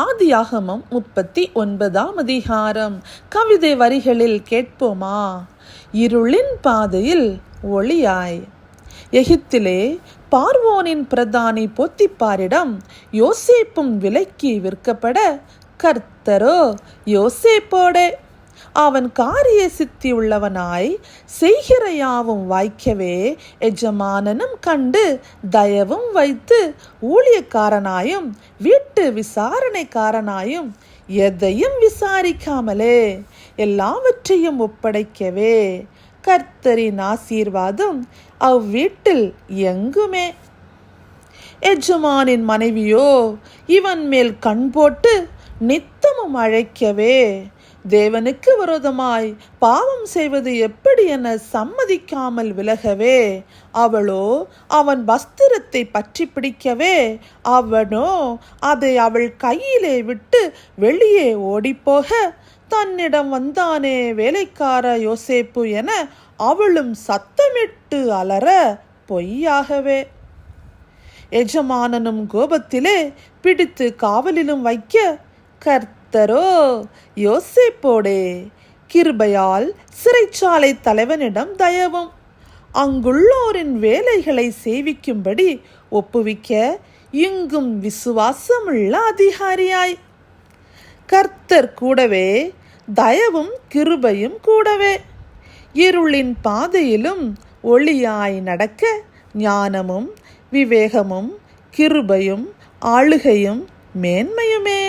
ஆதியாகமம் முப்பத்தி ஒன்பதாம் அதிகாரம். கவிதை வரிகளில் கேட்போமா? இருளின் பாதையில் ஒளியாய். எகிப்திலே பார்வோனின் பிரதானி போத்திப்பாரிடம் யோசேப்பும் விலைக்கு விற்கப்பட கர்த்தரோ யோசேப்போட அவன் காரிய சித்தி உள்ளவனாய் செய்கிற யாவும் வாய்க்கவே எஜமானனும் கண்டு தயவும் வைத்து ஊழியக்காரனாயும் வீட்டு விசாரணைக்காரனாயும் எதையும் விசாரிக்காமலே எல்லாவற்றையும் ஒப்படைக்கவே கர்த்தரின் ஆசீர்வாதம் அவ்வீட்டில் எங்குமே. எஜமானின் மனைவியோ இவன் மேல் கண் போட்டு நித்தமும் அழைக்கவே தேவனுக்கு விரோதமாய் பாவம் செய்வது எப்படி என சம்மதிக்காமல் விலகவே அவளோ அவன் வஸ்திரத்தை பற்றி பிடிக்கவே அவனோ அதை அவள் கையிலே விட்டு வெளியே ஓடிப்போக தன்னிடம் வந்தானே வேலைக்கார யோசேப்பு என அவளும் சத்தமிட்டு அலற பொய்யாகவே. எஜமானனும் கோபத்திலே பிடித்து காவலிலும் வைக்க கர்த்தரோ யோசேப்போடே கிருபையால் சிறைச்சாலை தலைவனிடம் தயவும். அங்குள்ளோரின் வேலைகளை சேவிக்கும்படி ஒப்புவிக்க இங்கும் விசுவாசமுள்ள அதிகாரியாய். கர்த்தர் கூடவே தயவும் கிருபையும் கூடவே. இருளின் பாதையிலும் ஒளியாய் நடக்க ஞானமும் விவேகமும் கிருபையும் ஆளுகையும் மேன்மையுமே.